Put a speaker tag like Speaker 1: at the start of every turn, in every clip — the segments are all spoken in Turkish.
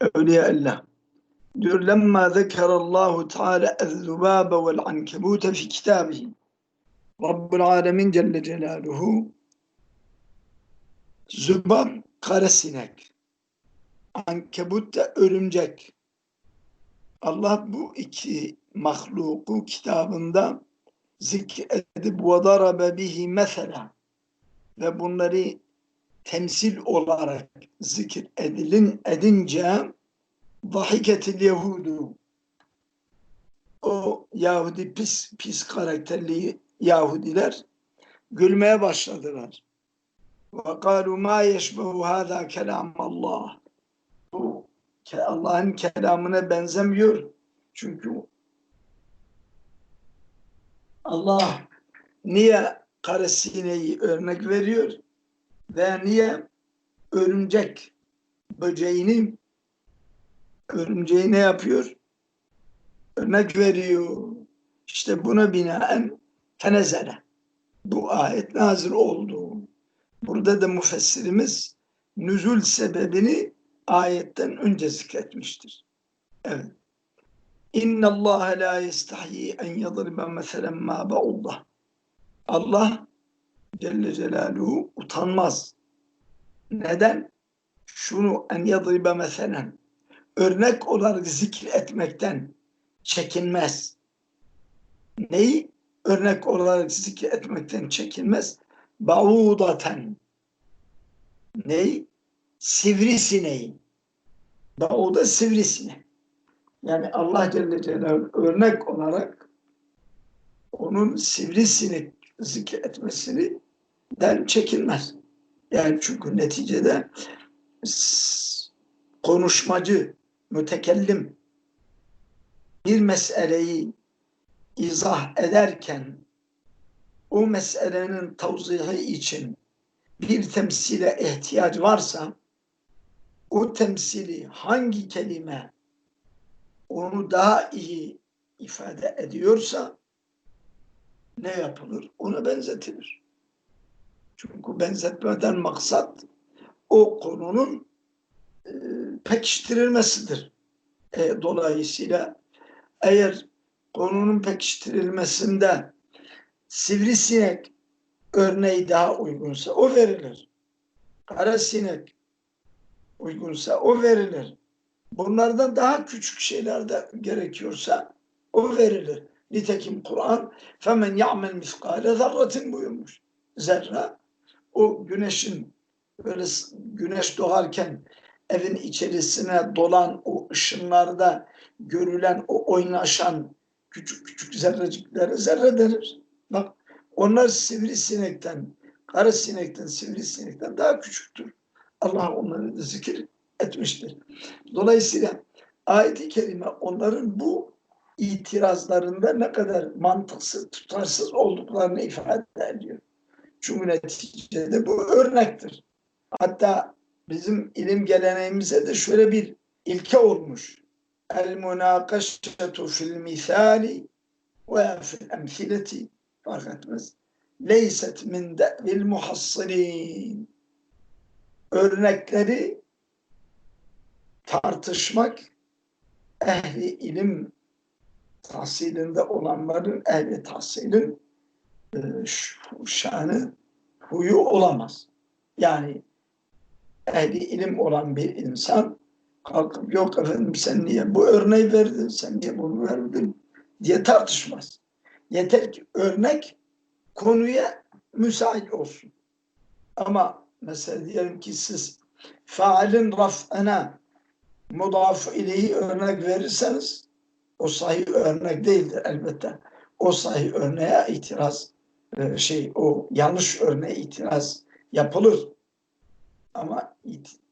Speaker 1: Evliya Allah. Diyor lemma zekerallahu teala el-zubâbe vel-ankebûte fi kitâbihi. Rabbul alemin Celle Celaluhu zübab kara sinek ankebut da örümcek Allah bu iki mahluku kitabında zikredip ve darabe bihi mesela ve bunları temsil olarak zikir edilin edince vahiketil Yahudu o Yahudi pis pis karakterli Yahudiler gülmeye başladılar. Ve kalu ma yeşbehu hâzâ kelam Allah. Bu Allah'ın kelamına benzemiyor. Çünkü Allah niye kara sineği örnek veriyor ve niye örümcek böceğini örümceği ne yapıyor? Örnek veriyor. İşte buna binaen tenezele. Bu ayet nazil oldu. Burada da müfessirimiz nüzul sebebini ayetten önce zikretmiştir. Evet. İnna Allah la yestahyi en yadriba meselen ma ba'udda. Allah Celle Celaluhu utanmaz. Neden? Şunu en yadriba meselen örnek olarak zikir etmekten çekinmez. Neyi? Örnek olarak zikir etmekten çekinmez. Ba'udaten. Neyi? Sivrisineği. Ba'uda sivrisine. Yani Allah Celle Celaluhu örnek olarak onun sivrisinek zikir etmesini den çekinmez. Yani çünkü neticede konuşmacı, mütekellim bir meseleyi izah ederken o meselenin tavzihi için bir temsile ihtiyaç varsa o temsili hangi kelime onu daha iyi ifade ediyorsa ne yapılır? Ona benzetilir. Çünkü benzetmeden maksat o konunun e, pekiştirilmesidir. E, dolayısıyla eğer konunun pekiştirilmesinde sivrisinek örneği daha uygunsa o verilir. Kara sinek uygunsa o verilir. Bunlardan daha küçük şeyler de gerekiyorsa o verilir. Nitekim Kur'an femen ya'mel miskale zarratin buyurmuş. Zerre o güneşin böyle güneş doğarken evin içerisine dolan o ışınlarda görülen o oynaşan küçük küçük zerreciklere zerre denir. Bak onlar sivrisinekten, kara sinekten, sivrisinekten daha küçüktür. Allah onları da zikir etmiştir. Dolayısıyla ayet-i kerime onların bu itirazlarında ne kadar mantıksız, tutarsız olduklarını ifade ediyor. Çünkü neticede bu örnektir. Hatta bizim ilim geleneğimize de şöyle bir ilke olmuş. El münakaşetu fil misali ve fil emsileti fark etmez. Leyset min de'vil muhassirin. Örnekleri tartışmak ehli ilim tahsilinde olanların ehli tahsilin şanı huyu olamaz. Yani ehli ilim olan bir insan kalkıp yok efendim sen niye bu örneği verdin, sen niye bunu verdin diye tartışmaz. Yeter ki örnek konuya müsait olsun. Ama mesela diyelim ki siz faalin raf'ına mudaf ileyi örnek verirseniz o sahih örnek değildir elbette. O sahih örneğe itiraz e, şey o yanlış örneğe itiraz yapılır. Ama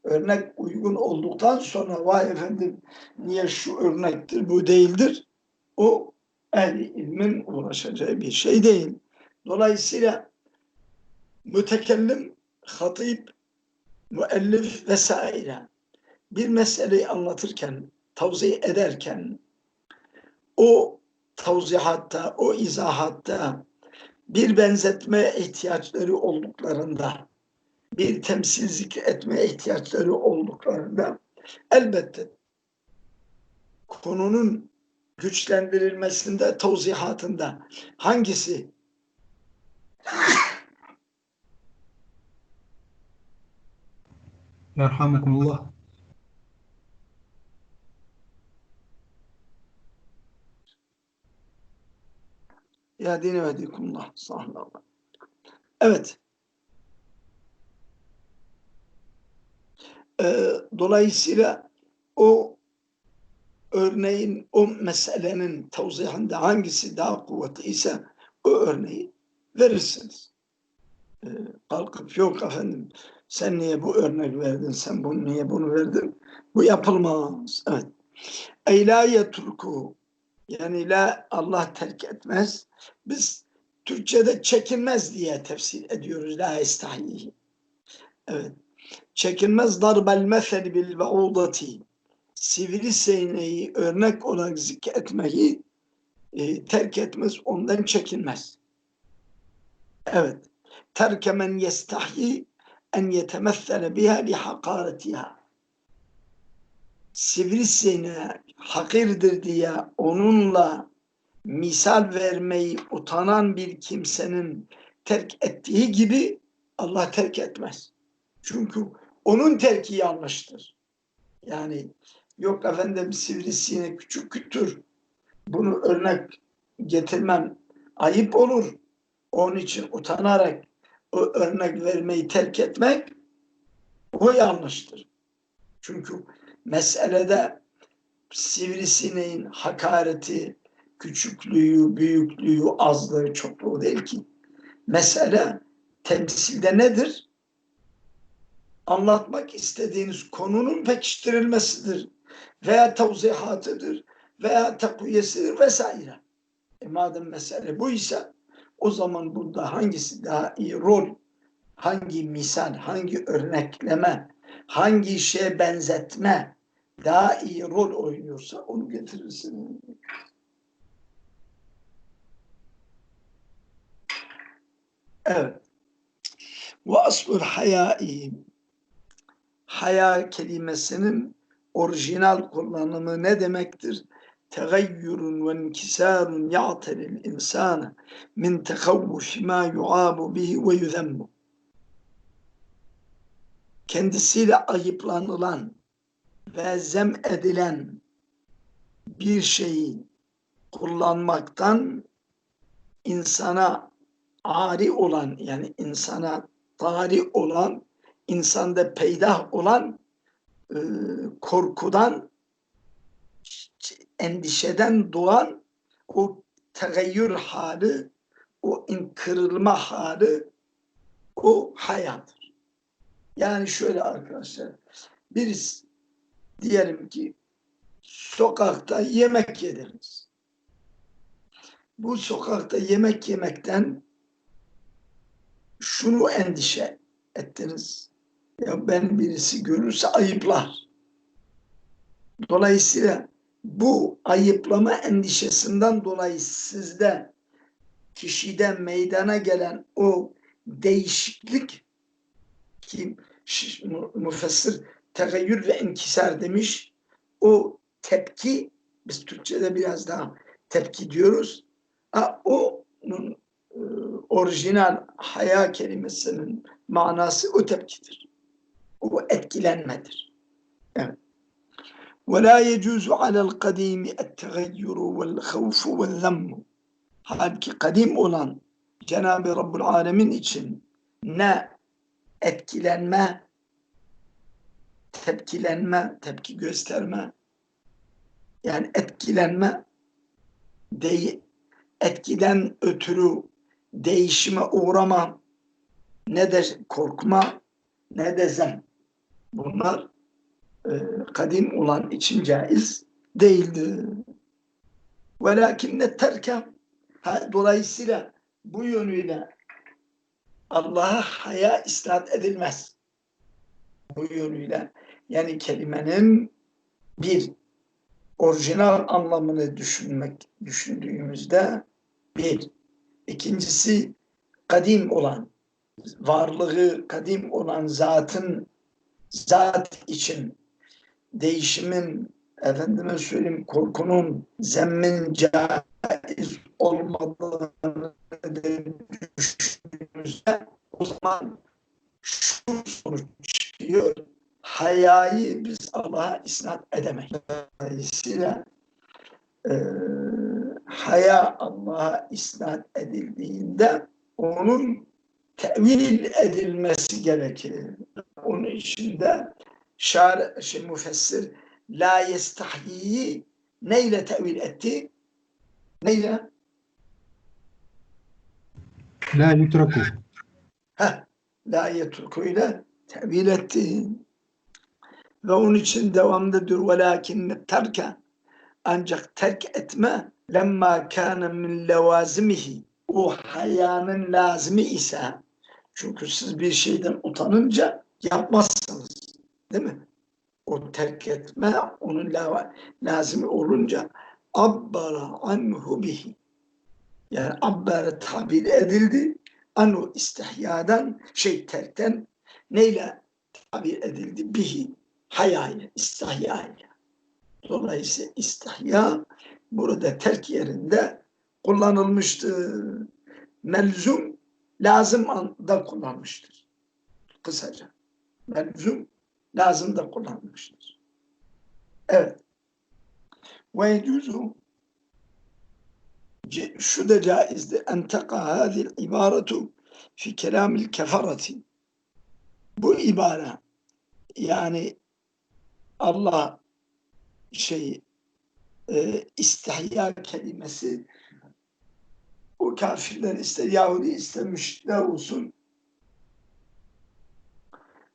Speaker 1: örnek uygun olduktan sonra vay efendim niye şu örnektir bu değildir o ehli ilmin uğraşacağı bir şey değil. Dolayısıyla mütekellim, hatip, müellif vesaire bir meseleyi anlatırken, tavsiye ederken o tavzihatta, o izahatta bir benzetme ihtiyaçları olduklarında bir temsil zikretmeye ihtiyaçları olduklarında elbette konunun güçlendirilmesinde, tavzihatında hangisi
Speaker 2: Merhamekumullah.
Speaker 1: Ya dini ve dikumullah. Evet. Ee, dolayısıyla o örneğin, o meselenin tavzihinde hangisi daha kuvvetli ise o örneği verirsiniz. Ee, kalkıp yok efendim sen niye bu örnek verdin, sen bunu niye bunu verdin? Bu yapılmaz. Evet. Ey la yetruku yani la Allah terk etmez. Biz Türkçe'de çekinmez diye tefsir ediyoruz. La estahiyyi. Evet. Çekinmez darbel mesel bil ve'udati. Sivrisineği örnek olarak zikretmeyi e, terk etmez, ondan çekinmez. Evet. Terke men yestahyi en yetemessele biha li hakaretiha. Sivrisineği hakirdir diye onunla misal vermeyi utanan bir kimsenin terk ettiği gibi Allah terk etmez. Çünkü onun terki yanlıştır. Yani yok efendim sivrisinek küçük kütür. Bunu örnek getirmem ayıp olur. Onun için utanarak o örnek vermeyi terk etmek o yanlıştır. Çünkü meselede sivrisineğin hakareti, küçüklüğü, büyüklüğü, azlığı, çokluğu değil ki. Mesele temsilde nedir? Anlatmak istediğiniz konunun pekiştirilmesidir. Veya tavzihatıdır. Veya takviyesidir vesaire. E madem mesele bu ise o zaman burada hangisi daha iyi rol, hangi misal, hangi örnekleme, hangi şeye benzetme daha iyi rol oynuyorsa onu getirirsin. Evet. Ve aslul hayai haya kelimesinin orijinal kullanımı ne demektir? Tegayyurun ve inkisarun ya'telil insana min tekavvuş ma yu'abu bihi ve yuzemmu. Kendisiyle ayıplanılan ve zem edilen bir şeyi kullanmaktan insana ari olan yani insana tari olan insanda peydah olan e, korkudan endişeden doğan o tegayyür hali o kırılma hali o hayattır. Yani şöyle arkadaşlar birisi diyelim ki sokakta yemek yediniz. Bu sokakta yemek yemekten şunu endişe ettiniz. Ya ben birisi görürse ayıplar. Dolayısıyla bu ayıplama endişesinden dolayı sizde kişiden meydana gelen o değişiklik ki müfessir tegayyür ve enkisar demiş. O tepki biz Türkçe'de biraz daha tepki diyoruz. Onun e, orijinal haya kelimesinin manası o tepkidir. O etkilenmedir. Evet. ولا يجوز على القديم التغير والخوف والذم halbuki kadim olan Cenab-ı Rabbul Alemin için ne etkilenme, tepkilenme, tepki gösterme, yani etkilenme, de, etkiden ötürü değişime uğrama, ne de korkma, ne de zem. Bunlar e, kadim olan için caiz değildi. Velakinne terke dolayısıyla bu yönüyle Allah'a haya isnat edilmez. Bu yönüyle yani kelimenin bir orijinal anlamını düşünmek düşündüğümüzde bir ikincisi kadim olan varlığı kadim olan zatın zat için değişimin efendime söyleyeyim korkunun zemmin caiz olmadığını düşündüğümüzde o zaman şu sonuç çıkıyor. Hayayı biz Allah'a isnat edemeyiz. Dolayısıyla e, haya Allah'a isnat edildiğinde onun tevil edilmesi gerekir. Onun içinde şar, şey, müfessir la yestahyiyi neyle tevil etti? Neyle?
Speaker 2: La yutraku.
Speaker 1: Heh, la yetrukuyla tevil etti. Ve onun için devamlıdır. Velakin terke ancak terk etme lemma kâne min levazimihi o hayanın lazimi ise çünkü siz bir şeyden utanınca yapmazsınız. Değil mi? O terk etme onun la, lazimi olunca abbara anhu bihi yani abbara tabir edildi anu istihyadan şey terkten neyle tabir edildi bihi hayayla istihyayla dolayısıyla istihya burada terk yerinde kullanılmıştır. Melzum lazım anda kullanmıştır. Kısaca. Melzum lazım da kullanmıştır. Evet. Ve yecuzu şu da caizdi. En teka hadil ibaretu fi kelamil kefareti. Bu ibare yani Allah şey e, istihya kelimesi o kafirler ister Yahudi ister müşrikler olsun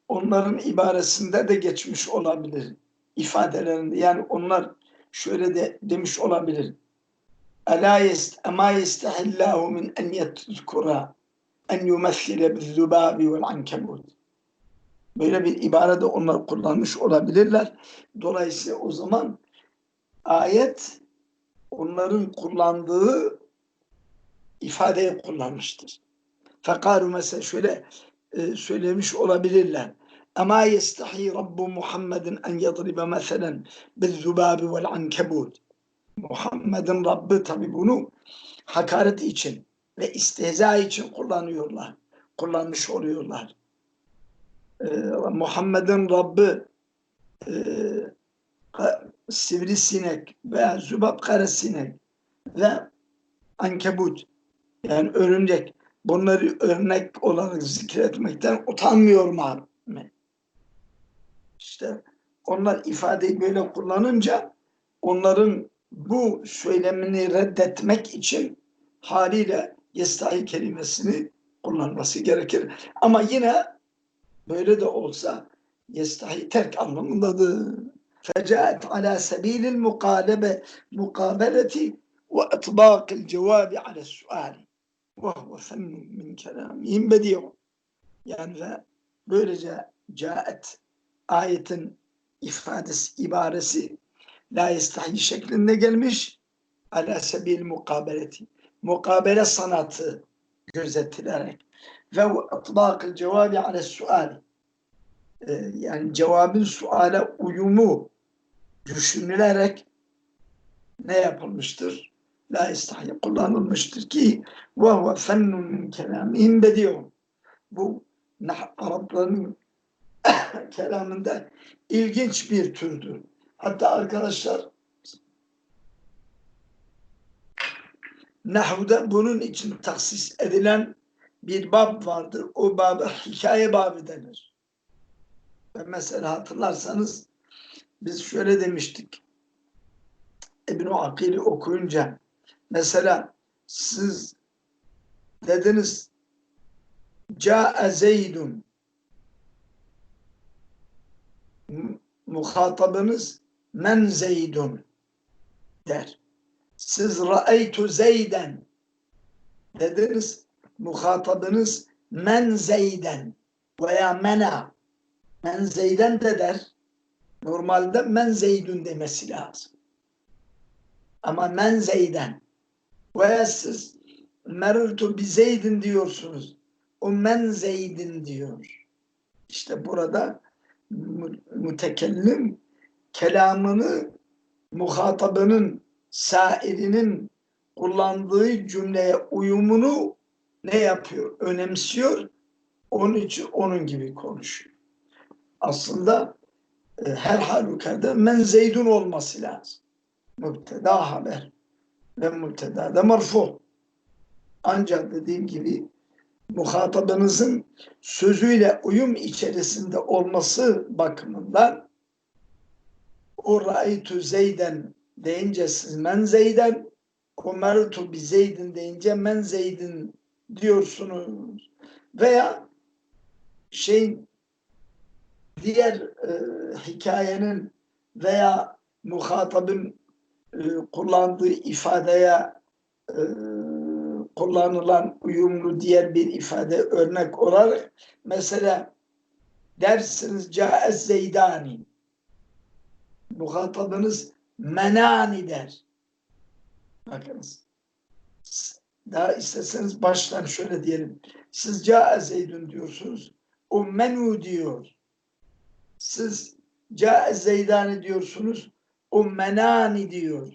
Speaker 1: onların ibaresinde de geçmiş olabilir ifadelerinde. Yani onlar şöyle de demiş olabilir. Ela yest ema yestahillahu min en yezkura en yumessile bizzubabi vel ankebut. Böyle bir ibarede onlar kullanmış olabilirler. Dolayısıyla o zaman ayet onların kullandığı ifadeyi kullanmıştır. Fekaru mesela şöyle e, söylemiş olabilirler. Ama yestahi Rabbu Muhammedin en yadribe meselen bizzubabi vel ankebut. Muhammed'in Rabbi tabi bunu hakaret için ve istihza için kullanıyorlar. Kullanmış oluyorlar. Ee, Muhammed'in Rabbi e, sivrisinek veya zübab karasinek ve ankebut yani örümcek bunları örnek olarak zikretmekten utanmıyor mu? İşte onlar ifadeyi böyle kullanınca onların bu söylemini reddetmek için haliyle yestahi kelimesini kullanması gerekir. Ama yine böyle de olsa yestahi terk anlamındadır. فجاءت على سبيل المقالبة مقابلة وإطباق الجواب على السؤال وهو فن من كلامهم بديع yani böylece caet ayetin ifadesi, ibaresi la istahi şeklinde gelmiş ala sebil mukabeleti mukabele sanatı gözetilerek ve itlaqıl cevabi ala suali yani cevabın suale uyumu düşünülerek ne yapılmıştır? La istahya kullanılmıştır ki ve huve fennun min kelamihim bediyon. Bu Arapların kelamında ilginç bir türdür. Hatta arkadaşlar Nahv'da bunun için taksis edilen bir bab vardır. O babı hikaye babı denir. Ve mesela hatırlarsanız biz şöyle demiştik. İbn-i Akil'i okuyunca mesela siz dediniz Câ'e Zeydun. Muhatabınız men Zeydun. der. Siz ra'eytu Zeyden. dediniz muhatabınız men Zeyden. veya mena men Zeyden de der Normalde men zeydün demesi lazım. Ama men zeyden. Veya siz merurtu bi zeydin diyorsunuz. O men Zeyd'in diyor. İşte burada mütekellim kelamını muhatabının, sairinin kullandığı cümleye uyumunu ne yapıyor? Önemsiyor. Onun için onun gibi konuşuyor. Aslında e, her halükarda men zeydun olması lazım. Mübteda haber ve mübteda da marfu. Ancak dediğim gibi muhatabınızın sözüyle uyum içerisinde olması bakımından o ra'aytu zeyden deyince siz men zeyden umertu bi zeydin deyince men zeydin diyorsunuz. Veya şeyin diğer e, hikayenin veya muhatabın e, kullandığı ifadeye e, kullanılan uyumlu diğer bir ifade örnek olarak mesela dersiniz caez zeydani muhatabınız menani der. Bakınız. Daha isteseniz baştan şöyle diyelim. Siz caez zeydun diyorsunuz. O menu diyor. Siz caez zeydani diyorsunuz. O menani diyor.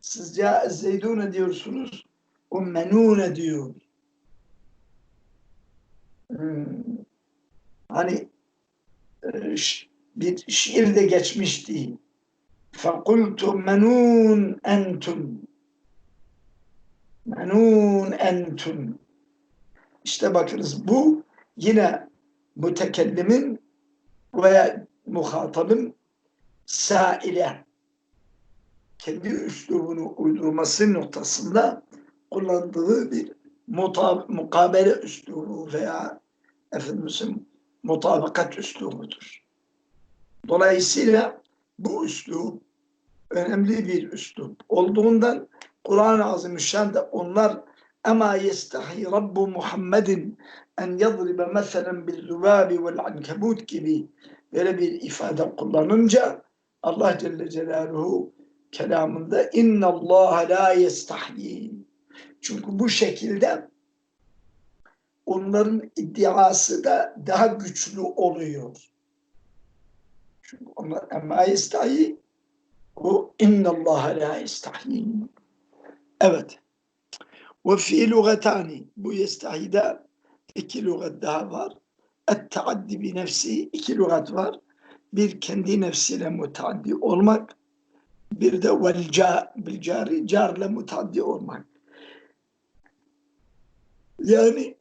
Speaker 1: Siz caez zeydune diyorsunuz. O menune diyor. Hmm. Hani e, ş- bir şiirde geçmişti. فَقُلْتُ مَنُونَ اَنْتُمْ menun entun. İşte bakınız bu yine mütekellimin veya muhatabın saile kendi üslubunu uydurması noktasında kullandığı bir mutab mukabele üslubu veya efendimizin mutabakat üslubudur. Dolayısıyla bu üslub önemli bir üslup olduğundan Kur'an-ı Azimüşşan da onlar ama yestahi Rabbu Muhammedin en yadribe meselen bil zubabi vel ankebut gibi böyle bir ifade kullanınca Allah Celle Celaluhu kelamında inna Allah la yestahyi çünkü bu şekilde onların iddiası da daha güçlü oluyor. Çünkü onlar ama yestahi o inna Allah la yestahyi Evet. Fi lugatani bu yestahide iki lugat daha var. Et taaddi bi nefsi iki lugat var. Bir kendi nefsiyle mutaaddi olmak. Bir de vel bil cari carla mutaaddi olmak. Yani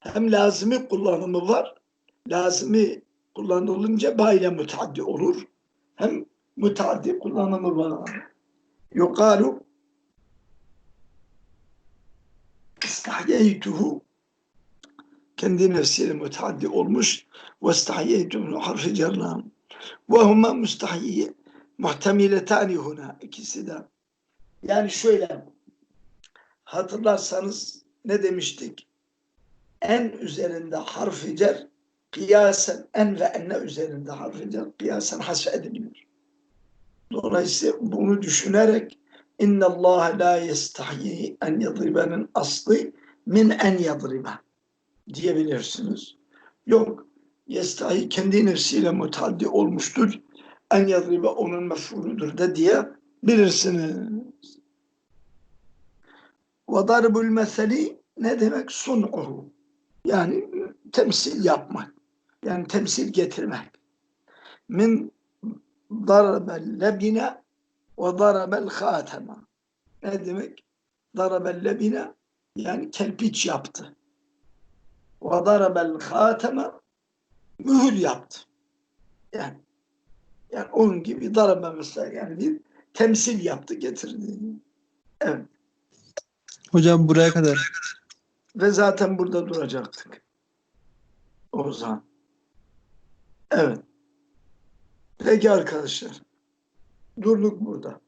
Speaker 1: hem lazımi kullanımı var. Lazımi kullanılınca bayla mutaaddi olur. Hem mutaaddi kullanımı var. Yukalu istahyeytuhu kendi nefsiyle müteaddi olmuş. ve istahyeytuhu harfi cerlam ve huma müstahyiye muhtemiletani huna ikisi de. Yani şöyle hatırlarsanız ne demiştik? En üzerinde harfi cer kıyasen en ve enne üzerinde harfi cer kıyasen hasfediliyor dolayısıyla bunu düşünerek İnna Allah la yestahyi en yadribenin aslı min en yadribe diyebilirsiniz. Yok, yestahi kendi nefsiyle mutaddi olmuştur. En yadribe onun mef'uludur da diyebilirsiniz. Ve darbul meseli ne demek? Sun'uhu. Yani temsil yapmak. Yani temsil getirmek. Min darbel lebine ve darabel hatema. Ne demek? Darabel lebine yani kerpiç yaptı. Ve darabel hatema mühür yaptı. Yani yani onun gibi darabe mesela yani bir temsil yaptı getirdi. Evet.
Speaker 3: Hocam buraya kadar.
Speaker 1: Ve zaten burada duracaktık. O zaman. Evet. Peki arkadaşlar. Durduk burada.